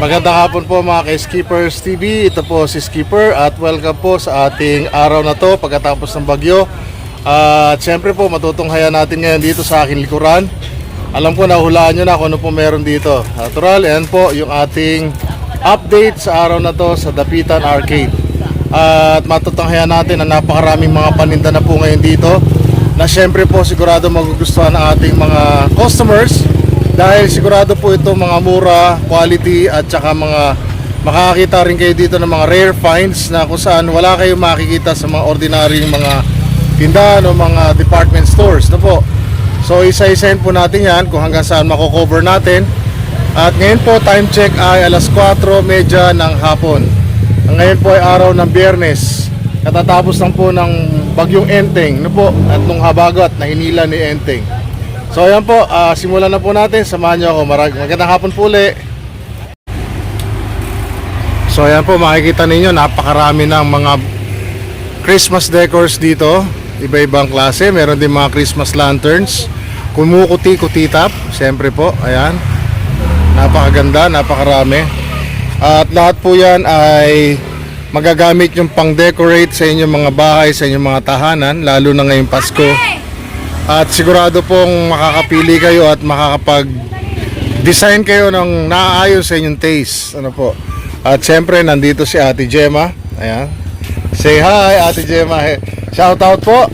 Magandang hapon po mga ka-Skippers TV. Ito po si Skipper at welcome po sa ating araw na to pagkatapos ng bagyo. At syempre po matutunghayan natin ngayon dito sa aking likuran. Alam ko nahulaan nyo na kung ano po meron dito. Natural, yan po yung ating update sa araw na to sa Dapitan Arcade. At matutunghayan natin na napakaraming mga paninda na po ngayon dito na syempre po sigurado magugustuhan ng ating mga customers dahil sigurado po ito mga mura, quality at saka mga makakakita rin kayo dito ng mga rare finds na kung saan wala kayong makikita sa mga ordinaryong mga tindahan o mga department stores na po. So isa-isahin po natin yan kung hanggang saan mako-cover natin. At ngayon po time check ay alas 4.30 ng hapon. Ngayon po ay araw ng biyernes. Katatapos lang po ng bagyong Enteng no po, at nung habagat na hinila ni Enteng. So ayan po, ah, simulan na po natin. Samahan niyo ako. Marag magandang hapon po uli. So ayan po, makikita ninyo napakarami ng mga Christmas decors dito. Iba-ibang klase. Meron din mga Christmas lanterns. Kumukuti-kutitap. Siyempre po, ayan. Napakaganda, napakarami. At lahat po yan ay magagamit yung pang-decorate sa inyong mga bahay, sa inyong mga tahanan, lalo na ngayong Pasko. At sigurado pong makakapili kayo at makakapag design kayo ng naaayon sa inyong taste. Ano po? At siyempre, nandito si Ate Gemma. Ayan. Say hi, Ate Gemma. Shout out po.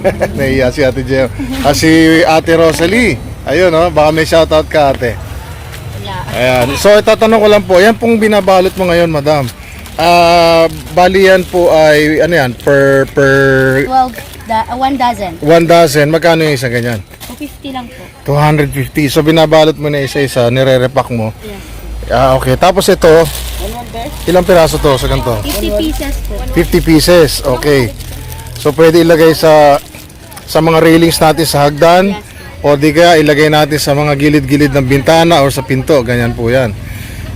Nahiya si Ate Gemma. Ah, si Ate Rosalie. Ayun, oh, baka may shout out ka, Ate. Ayan. So, itatanong ko lang po, yan pong binabalot mo ngayon, madam. Ah, bali yan po ay, ano yan, per, per 12, da, uh, one dozen. one dozen, magkano yung isang ganyan? 250 lang po. 250. So, binabalot mo na isa-isa, nire-repack mo. Yes. Ah, okay. Tapos ito, ilang piraso to sa ganito? 50 pieces po. 50 pieces. Okay. So, pwede ilagay sa sa mga railings natin sa hagdan o di kaya ilagay natin sa mga gilid-gilid ng bintana o sa pinto. Ganyan po yan.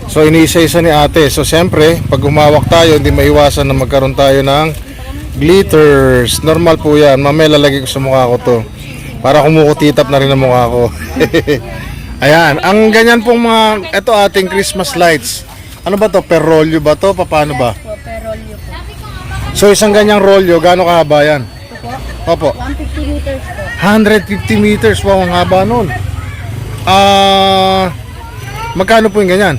So, iniisa-isa ni ate. So, siyempre, pag humawak tayo, hindi maiwasan na magkaroon tayo ng glitters. Normal po yan. Mamaya lalagay ko sa mukha ko to. Para kumukutitap na rin ang mukha ko. Ayan. Ang ganyan pong mga, ito ating Christmas lights. Ano ba to? Per rolyo ba to? Paano ba? Po, per rolyo po. So isang ganyang rolyo, gaano kahaba yan? Po, Opo. 150 meters po. 150 meters, wow, ang haba nun. Ah, magkano po yung ganyan?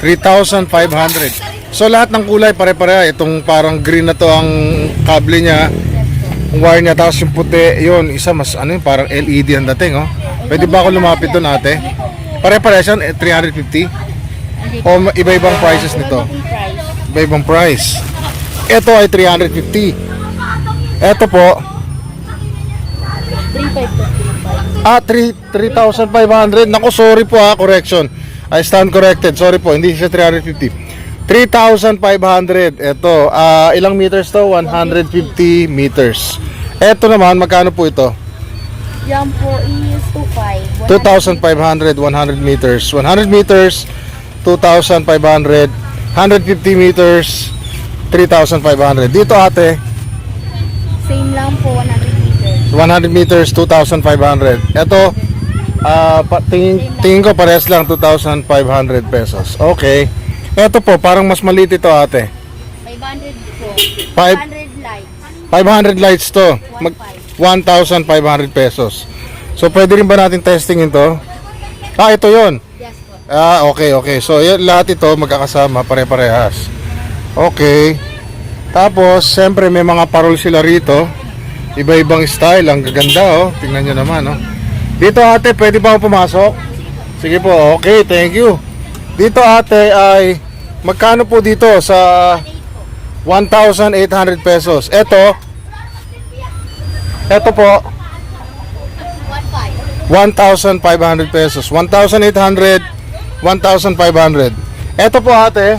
3.5 lang po. 3,500. So lahat ng kulay pare-pareha. Itong parang green na to ang kable niya. Wire niya. Tapos yung puti, yun, isa mas ano yun, parang LED ang dating, oh. Pwede ba ako lumapit doon ate? Pare-pareha siya, eh, 350? Hindi O iba-ibang prices nito? Iba-ibang price. Ito ay 350. Ito po, 3.5 po. 3.5. Ah, 3 3,500. Naku, sorry po ha, correction. I stand corrected. Sorry po, hindi siya 350. 3,500. Ito, ah, ilang meters to? 150 meters. Ito naman, magkano po ito? Yan po is 2.5. 2,500, 100 meters. 100 meters, 2,500. 150 meters, 3,500. Dito ate, Same lang po, 100 meters. 100 meters, 2,500. Ito, ah, pa, tingin, tingin ko parehas lang, 2,500 pesos. Okay. Ito po, parang mas maliit ito ate. 500 po. Five- 500 lights. 500 lights to. Mag, 1,500 pesos. So, pwede rin ba natin testing ito? Ah, ito yon. Yes po. Ah, okay, okay. So, yan, lahat ito magkakasama, pare-parehas. Okay. Tapos, siyempre may mga parol sila rito. Iba-ibang style. Ang gaganda, oh. Tingnan nyo naman, oh. Dito, ate, pwede ba ako pumasok? Sige po, okay. Thank you. Dito, ate, ay magkano po dito sa 1,800 pesos? Ito, ito po, 1.5. 1,500 pesos. 1,800, 1,500. Ito po ate.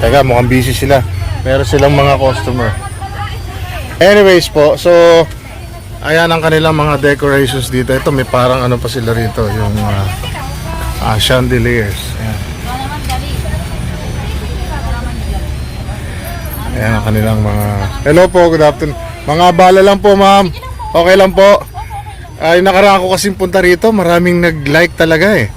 Teka, mukhang busy sila. Meron silang mga customer. Anyways po, so ayan ang kanilang mga decorations dito. Ito may parang ano pa sila rito, yung uh, ah, chandeliers. Ayan. Ayan ang kanilang mga... Hello po, good afternoon. Mga bala lang po, ma'am. Okay lang po. Ay, nakaraan ko kasing punta rito, maraming nag-like talaga eh.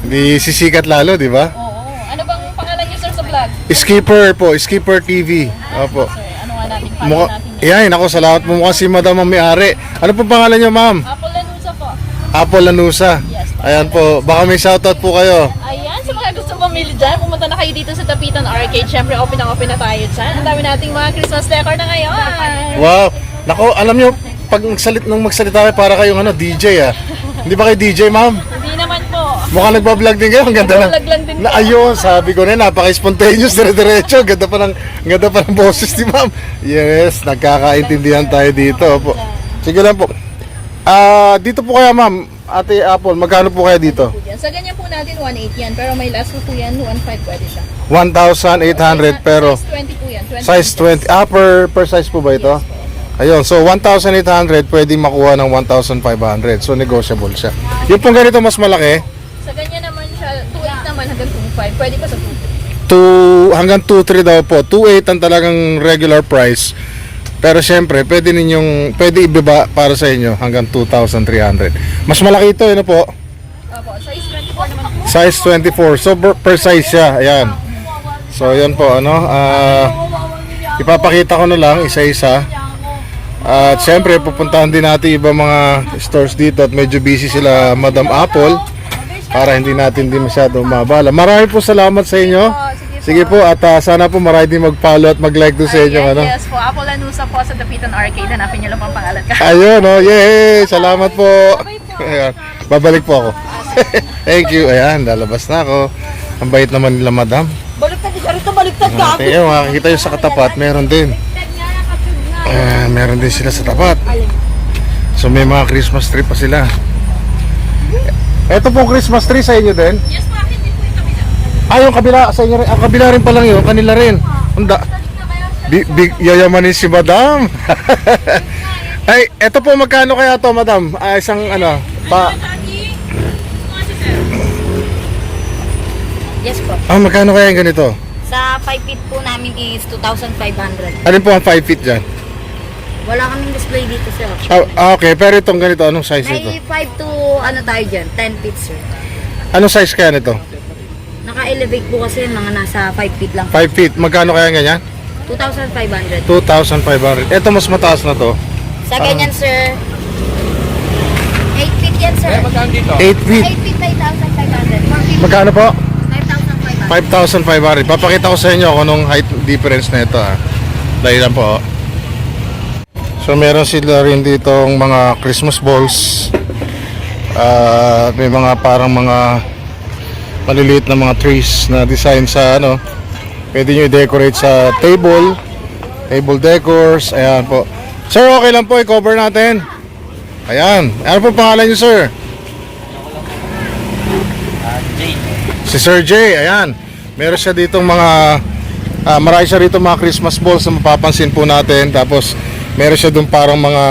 Hindi sisikat lalo, di ba? Oo. Ano bang pangalan niyo sir sa vlog? Skipper po, Skipper TV. Opo. Sir, ano nga natin Mukha, natin. Yan, ako, salamat po mukha si Madam ang may-ari. Ano po pangalan niyo, ma'am? Apple Lanusa po. Apple Lanusa. Yes. Ayan po, baka may shoutout po kayo. Ayan, sa mga gusto pamili dyan, pumunta na kayo dito sa Tapitan Arcade. Siyempre, open na open na tayo dyan. Ang dami nating mga Christmas decor na ngayon. Wow. Nako, alam niyo, pag salit nung magsalita kayo para kayong ano, DJ ah. Hindi ba kayo DJ, ma'am? Hindi naman po. Mukhang nagbablog din kayo, ang ganda lang. Nagbablog lang Na po. ayun, sabi ko na, napaka-spontaneous, dire-diretso. Ganda pa ng, ganda pa ng boses ni ma'am. Yes, nagkakaintindihan tayo dito. Po. Sige lang po. Ah, dito po kaya ma'am, Ate Apple, magkano po kaya dito? Sa ganyan po natin, 1.8 yan. Pero may last po yan, 1.5 pwede siya. 1,800 pero Size 20 po yan. 20 size 20. Ah, per, per size po ba ito? Ayun, so 1,800 pwede makuha ng 1,500. So negotiable siya. Yung pong ganito mas malaki, Sa ganyan naman siya, 2.8 naman hanggang 2.5. Pwede pa sa 2.5. to hanggang 2.3 daw po. 2.8 ang talagang regular price. Pero syempre, pwede ninyong pwede ibaba para sa inyo hanggang 2,300. Mas malaki ito, ano po? Opo, size 24 naman po. Size 24. So per, size siya, ayan. So yan po, ano? ah ipapakita ko na lang isa-isa. At syempre, pupuntahan din natin iba mga stores dito at medyo busy sila Madam Apple para hindi natin din masyado mabala. Marami po salamat sa inyo. Sige po at ah, sana po marami din mag-follow at mag-like doon sa inyo. Ayan, Ano? yes po. Apple Lanusa po sa Dapitan Arcade. Hanapin niyo lang po ang pangalan ka. Ayun, oh, yay! Salamat po. Ayan, babalik po ako. Thank you. Ayan, lalabas na ako. Ang bait naman nila, madam. Baliktad ka rito, baliktad ka. Okay, yun, makikita yung sa katapat, meron din. Ah, meron din sila sa tapat. So may mga Christmas tree pa sila. Ito pong Christmas tree sa inyo din? Yes po, akin din po yung kabila. Ah, yung kabila sa inyo rin. Ang kabila rin pa lang yun, kanila rin. Anda. Big, big yayamanin si madam. Ay, eto po magkano kaya to, madam? Ah, isang ano, pa Yes po. Ah, magkano kaya yung ganito? Sa 5 feet po namin is 2,500. Alin po ang 5 feet dyan? Wala kaming display dito sir. Ah, ah, okay, pero itong ganito, anong size nito? May 5 to ano tayo dyan, 10 feet sir. Anong size kaya nito? Naka-elevate po kasi mga nasa 5 feet lang. 5 feet, magkano kaya ganyan? 2,500. 2,500. Ito mas mataas na to. Sa ganyan sir, 8 feet yan sir. 8 feet. 8 feet 5,500. 4 feet Magkano po? 5,500. 5,500. Papakita ko sa inyo kung anong height difference na ito. Ah. Dahil lang po. So meron sila rin ditong mga Christmas balls. Ah, may mga parang mga maliliit na mga trees na design sa ano. Pwede nyo i-decorate sa table. Table decors. Ayan po. Sir, okay lang po. I-cover natin. Ayan. Ano po pangalan nyo, sir? Si Sir J, ayan. Meron siya ditong mga ah, marami siya rito mga Christmas balls na mapapansin po natin. Tapos meron siya doon parang mga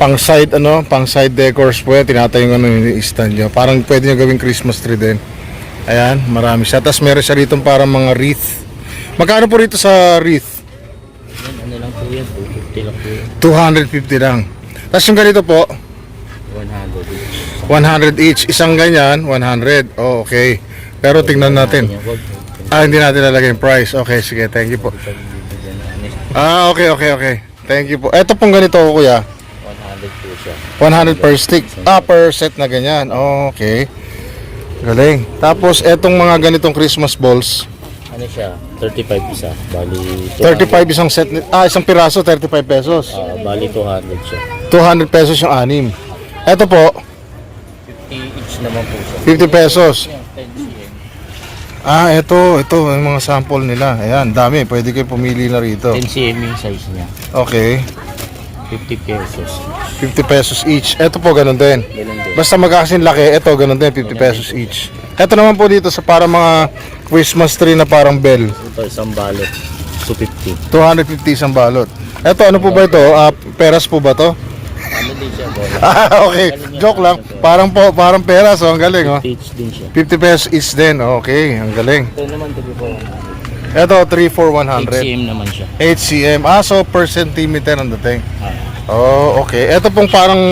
pang side ano, pang side decors po yan. Tinatayo yung ano yung stand niya. Parang pwede niya gawing Christmas tree din. Ayan, marami siya. Tapos meron siya rito parang mga wreath. Magkano po rito sa wreath? Ano lang po yan, 250 lang po yan. 250 lang. Tapos yung ganito po, 100 each. 100 each. Isang ganyan, 100. Oh, okay. Pero tingnan natin. Ah, hindi natin lalagay yung price. Okay, sige. Thank you po. Ah, okay, okay, okay. Thank you po. Ito pong ganito, kuya. 100 po siya. 100 per stick. Ah, per set na ganyan. Okay. Galing. Tapos, etong mga ganitong Christmas balls. Ano siya? 35 isa. Bali 35 isang set. ni- Ah, isang piraso, 35 pesos. Ah, bali 200 siya. 200 pesos yung anim. Ito po, 50 each naman po siya. 50 pesos. Yan, 10 cm. Ah, ito, ito, yung mga sample nila. Ayan, dami. Pwede kayo pumili na rito. 10 cm yung size niya. Okay. 50 pesos. 50 pesos each. Ito po, ganun din. Ganun din. Basta magkakasin laki, ito ganun din, 50 pesos each. Ito naman po dito sa para mga Christmas tree na parang bell. Ito isang balot. 250. 250 isang balot. Ito, ano po ba ito? Ah, peras po ba to? Ano din siya? Bola. Ah, okay. Joke lang. Parang po, parang peras. Oh, ang galing, oh. 50 each din siya. 50 pesos each din. Okay, ang galing. Ito naman to po. Ito, 3 for 8 100. cm naman siya. 8 cm. Ah, so per centimeter ang dating. Ah, Oh, okay. Ito pong parang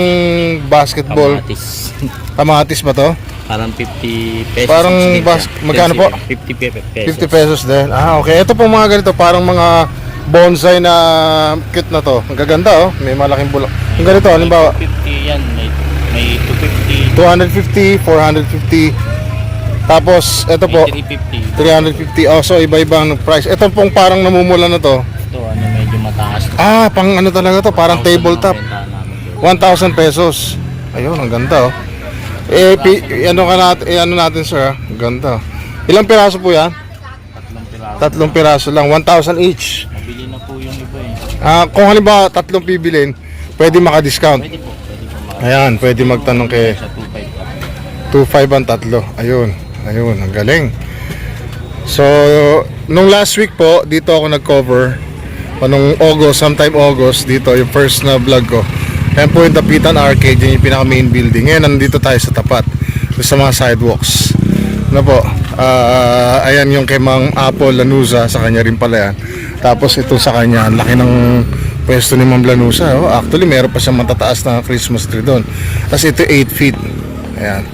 basketball. Kamatis. Kamatis ba to? Parang 50 pesos. Parang din bas- magkano po? 50 pe- pesos. 50 pesos din. Ah, okay. Ito pong mga ganito, parang mga bonsai na cute na to. Ang gaganda oh. May malaking bulak. Yung ganito, halimbawa, 50 yan. May, may 250. 250, 450. Tapos, ito po, May 350. 350. Oh, so iba-ibang price. Ito pong parang namumula na to. Ito ano medyo mataas. Ah, pang ano talaga to, parang 1,000 tabletop. ang bentahan namin doon. 1,000 pesos. Ayun, ang ganda oh. Eh, pi, ano ka natin, eh, ano natin sir, ah. Ang ganda. Ilang piraso po yan? Tatlong piraso. Tatlong piraso lang, 1,000 each. Mabili na po yung iba eh. Ah, kung halimbawa tatlong pibilin, pwede maka-discount. Pwede po. Pwede po maka- Ayan, pwede magtanong kay Sa 2.5 pa. 2.5 ang tatlo. Ayun, ayun, ang galing. So, nung last week po, dito ako nag-cover. O nung August, sometime August, dito, yung first na vlog ko. Ayan po yung Dapitan Arcade, yun yung pinaka main building. Ngayon, nandito tayo sa tapat. Sa mga sidewalks. Ano po, ah, ayan yung kay Mang Apple Lanuza, sa kanya rin pala yan. Tapos ito sa kanya, laki ng pwesto ni Ma'am Lanuza. Oh. Actually, meron pa siyang matataas na Christmas tree doon. Tapos ito 8 feet. Ayan.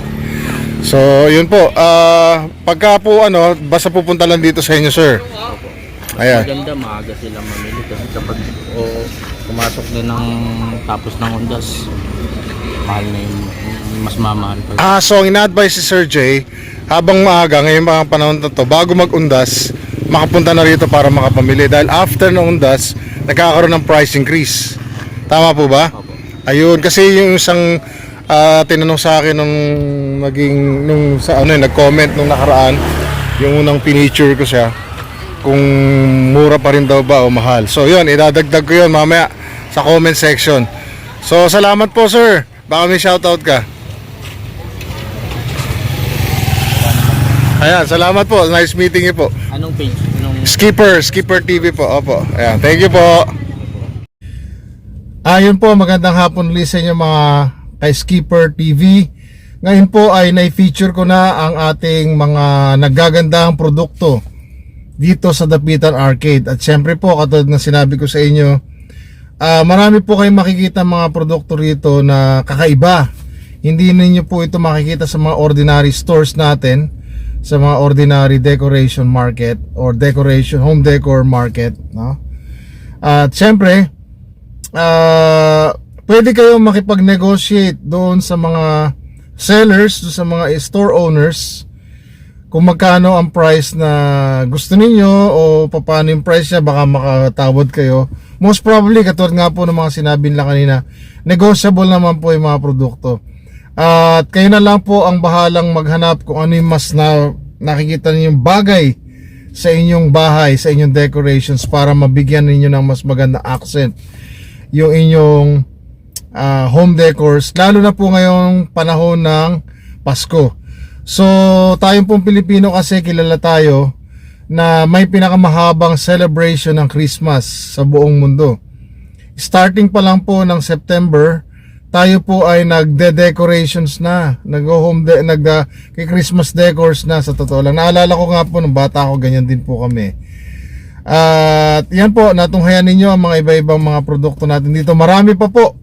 So, yun po. Ah, pagka po ano, basta pupunta lang dito sa inyo, sir. Ayan. Maganda, maaga silang mamili kasi kapag o pumasok din ng tapos ng undas, mahal na yung mas mamahal pa. Ah, so ang ina-advise si Sir J, habang maaga, ngayon mga panahon na to, bago mag-undas, makapunta na rito para makapamili. Dahil after ng undas, nagkakaroon ng price increase. Tama po ba? Ayun, kasi yung isang ah, tinanong sa akin nung naging, nung sa ano yun, nag-comment nung nakaraan, yung unang piniture ko siya, kung mura pa rin daw ba o mahal. So yun, idadagdag ko yun mamaya sa comment section. So salamat po sir. Baka may shoutout ka. Ayan, salamat po. Nice meeting you po. Anong page? Anong Skipper, Skipper TV po. Opo. Ayan, thank you po. Ayun po, magandang hapon ulit sa inyo mga kay Skipper TV. Ngayon po ay na-feature ko na ang ating mga nagagandahang produkto dito sa Dapitan Arcade. At syempre po, katulad ng sinabi ko sa inyo, ah, marami po kayong makikita mga produkto rito na kakaiba. Hindi ninyo po ito makikita sa mga ordinary stores natin, sa mga ordinary decoration market or decoration home decor market, no? At syempre, ah, pwede kayong makipag-negotiate doon sa mga sellers, doon sa mga store owners, kung magkano ang price na gusto ninyo o paano yung price niya baka makatawad kayo most probably katulad nga po ng mga sinabi nila kanina negotiable naman po yung mga produkto at kayo na lang po ang bahalang maghanap kung ano yung mas na nakikita ninyong bagay sa inyong bahay, sa inyong decorations para mabigyan ninyo ng mas magandang accent yung inyong ah, home decors lalo na po ngayong panahon ng Pasko So, tayong pong Pilipino kasi kilala tayo na may pinakamahabang celebration ng Christmas sa buong mundo. Starting pa lang po ng September, tayo po ay nagde-decorations na, nag-home de- nag kay Christmas decors na sa totoo lang. Naalala ko nga po nung bata ako, ganyan din po kami. At yan po, natunghayan ninyo ang mga iba-ibang mga produkto natin dito. Marami pa po.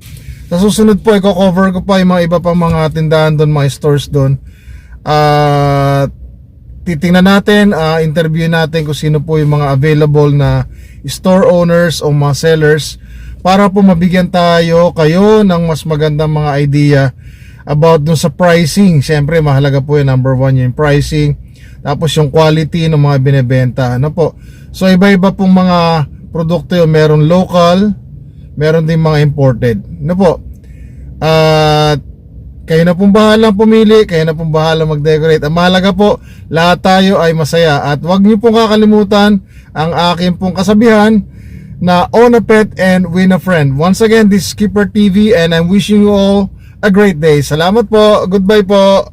Sa susunod po, i-cover ko pa yung mga iba pang mga tindahan doon, mga stores doon. At titingnan natin, ah, interview natin kung sino po yung mga available na store owners o mga sellers para po mabigyan tayo kayo ng mas magandang mga idea about dun sa pricing. Siyempre, mahalaga po yung number one yung pricing. Tapos yung quality ng mga binebenta. Ano po? So, iba-iba pong mga produkto yun. Meron local, meron din mga imported. Ano po? At kayo na pong bahalang pumili, kayo na pong bahalang mag-decorate. Ang mahalaga po, lahat tayo ay masaya. At huwag niyo pong kakalimutan ang aking pong kasabihan na own a pet and win a friend. Once again, this is Skipper TV and I'm wishing you all a great day. Salamat po. Goodbye po.